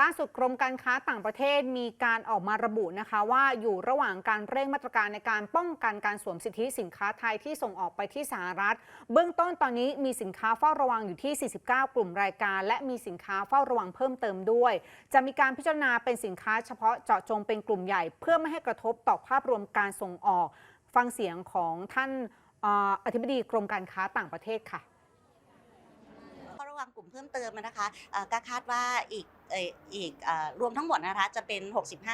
ล่าสุดกรมการค้าต่างประเทศมีการออกมาระบุนะคะว่าอยู่ระหว่างการเร่งมาตรการในการป้องกันการสวมสิทธิสินค้าไทยที่ส่งออกไปที่สหรัฐ เบื้องต้นตอนนี้มีสินค้าเฝ้าระวังอยู่ที่ 49 กลุ่มรายการ และมีสินค้าเฝ้าระวังเพิ่มเติมด้วย จะมีการพิจารณาเป็นสินค้าเฉพาะเจาะจงเป็นกลุ่มใหญ่ เพื่อไม่ให้กระทบต่อภาพรวมการส่งออก ฟังเสียงของท่านออธิบดีกรมการค้าต่างประเทศค่ะ เฝ้าระวังกลุ่มเพิ่มเติมนะคะก็คาดว่าอีกอีกรวมทั้งหมดนะคะจะเป็น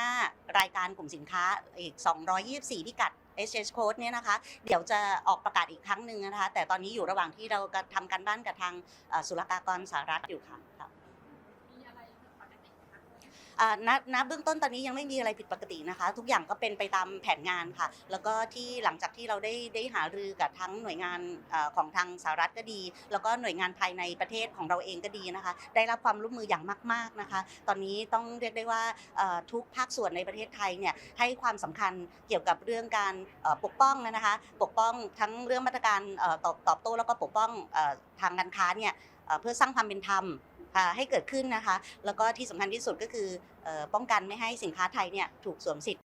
65 รายการกลุ่มสินค้าอีก 224 พิกัด SS Code เนี่ยนะคะ เดี๋ยวจะออกประกาศอีกครั้งหนึ่งนะคะ แต่ตอนนี้อยู่ระหว่างที่เราทำการบ้านกับทางศุลกากรสหรัฐอยู่ค่ะ ณณเบื้องต้นตอนนี้ยังไม่มีอะไรผิดปกตินะคะ ทุกอย่างก็เป็นไปตามแผนงานค่ะ แล้วก็ที่หลังจากที่เราได้ได้หารือกับทั้งหน่วยงานอของทางสหรัฐก็ดี แล้วก็หน่วยงานภายในประเทศของเราเองก็ดีนะคะ ได้รับความร่วมมืออย่างมาก ๆนะคะ ตอนนี้ต้องเรียกได้ว่าทุกภาคส่วนในประเทศไทยเนี่ยให้ความสำคัญเกี่ยวกับเรื่องการปกป้องนะคะ ปกป้องทั้งเรื่องมาตรการตอบโต้แล้วก็ปกป้องทางการค้าเนี่ยเพื่อสร้างความเป็นธรรม ให้เกิดขึ้นนะคะ แล้วก็ที่สำคัญที่สุดก็คือออป้องกันไม่ให้สินค้าไทยเนี่ยถูกสวมสิทธิ